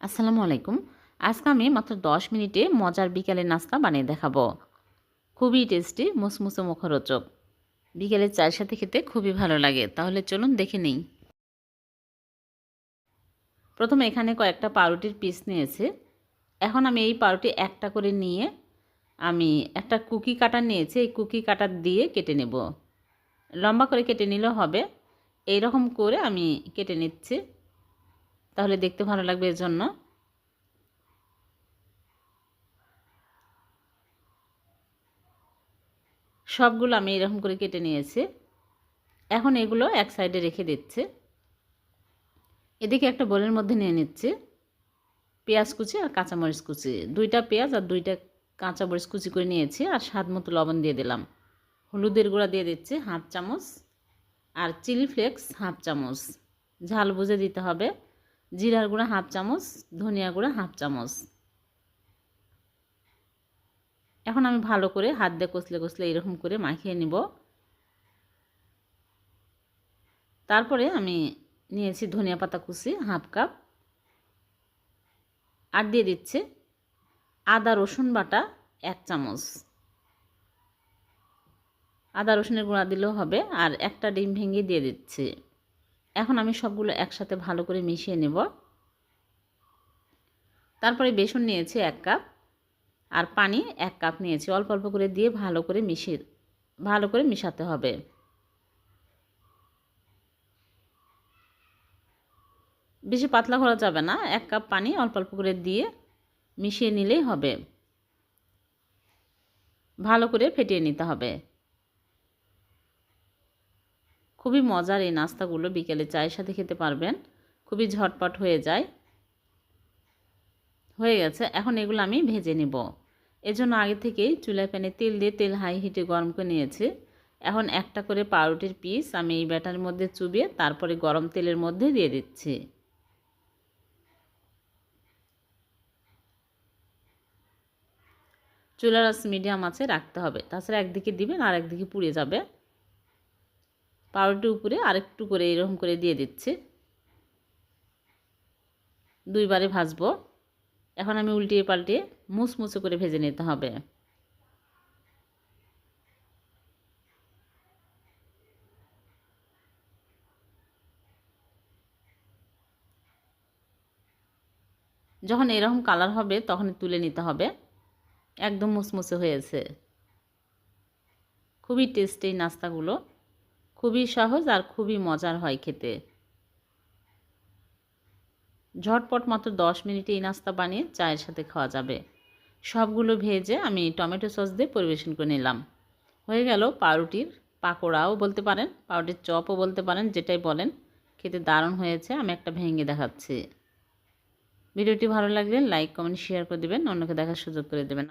আসসালামু আলাইকুম। আজকে আমি মাত্র দশ মিনিটে মজার বিকালের নাস্তা বানিয়ে দেখাবো। খুবই টেস্টি, মুসমুসে মুখরোচক। বিকেলের চায়ের সাথে খেতে খুবই ভালো লাগে, তাহলে চলুন দেখে নিই। প্রথমে এখানে কয়েকটা পাউরুটির পিস নিয়েছে। এখন আমি এই পাউরুটি একটা করে নিয়ে আমি একটা কুকি কাটার নিয়েছি, এই কুকি কাটার দিয়ে কেটে নেব। লম্বা করে কেটে নিলেও হবে। এই রকম করে আমি কেটে নিচ্ছি। তাহলে দেখতে ভালো লাগবে এর জন্য সবগুলো আমি এরকম করে কেটে নিয়েছি। এখন এগুলো এক সাইডে রেখে দিচ্ছে। এদিকে একটা বোলের মধ্যে নিয়ে নিচ্ছে। পেঁয়াজ কুচি আর কাঁচামরিচ কুচি। দুইটা পেঁয়াজ আর দুইটা কাঁচামরিচ কুচি করে নিয়েছি আর স্বাদ মতো লবণ দিয়ে দিলাম। হলুদের গুঁড়া দিয়ে দিচ্ছি হাফ চামচ আর চিলি ফ্লেক্স হাফ চামচ। ঝাল বুঝে দিতে হবে। জিরার গুঁড়া হাফ চামচ, ধনিয়া গুঁড়া হাফ চামচ। এখন আমি ভালো করে হাত দিয়ে কষলে কষলে এরকম করে মাখিয়ে নিব। তারপরে আমি নিয়েছি ধনিয়া পাতা কুচি হাফ কাপ। আর দিয়ে দিচ্ছে আদা, রসুন বাটা এক চামচ। আদা, রসুনের গুঁড়া দিলেও হবে। আর একটা ডিম ভেঙে দিয়ে দিচ্ছি। এখন আমি সবগুলো একসাথে ভালো করে মিশিয়ে নেব। তারপরে বেসন নিয়েছি এক কাপ আর পানি এক কাপ নিয়েছি। অল্প অল্প করে দিয়ে ভালো করে মিশিয়ে, ভালো করে মিশাতে হবে। বেশি পাতলা করা যাবে না, এক কাপ পানি অল্প অল্প করে দিয়ে মিশিয়ে নিলেই হবে। ভালো করে ফেটিয়ে নিতে হবে। খুবই মজার এই নাস্তাগুলো বিকেলে চায়ের সাথে খেতে পারবেন। খুবই ঝটপট হয়ে যায়। হয়ে গেছে। এখন এগুলো আমি ভেজে নিব। এজন্য আগে থেকেই চুলায় প্যানে তেল দিয়ে তেল হাই হিটে গরম করে নিয়েছি। এখন একটা করে পাউরুটির পিস আমি এই ব্যাটার মধ্যে চুবিয়ে তারপরে গরম তেলের মধ্যে দিয়ে দিচ্ছি। চুলার মিডিয়াম আছে রাখতে হবে। তাছাড়া একদিকে দিবেন আর একদিকে পুড়ে যাবে। পাউরুটির উপরে আরেকটু করে এরকম করে দিয়ে দিচ্ছি। দুইবারে ভাজবো। এখন আমি উল্টিয়ে পাল্টিয়ে মুসমুসে করে ভেজে নিতে হবে। যখন এরকম কালার হবে তখন তুলে নিতে হবে। একদম মুসমুসে হয়েছে। খুবই টেস্টি নাস্তাগুলো। খুবই সহজ আর খুবই মজার হয় খেতে। ঝটপট মাত্র দশ মিনিটে এই নাস্তা বানিয়ে চায়ের সাথে খাওয়া যাবে। সবগুলো ভেজে আমি টমেটো সস দিয়ে পরিবেশন করে নিলাম। হয়ে গেল পাউরুটির পাকোড়াও বলতে পারেন, পাউরুটির চপও বলতে পারেন, যেটাই বলেন। খেতে দারুণ হয়েছে, আমি একটা ভেঙে দেখাচ্ছি। ভিডিওটি ভালো লাগলে লাইক, কমেন্ট, শেয়ার করে দেবেন, অন্যকে দেখার সুযোগ করে দেবেন।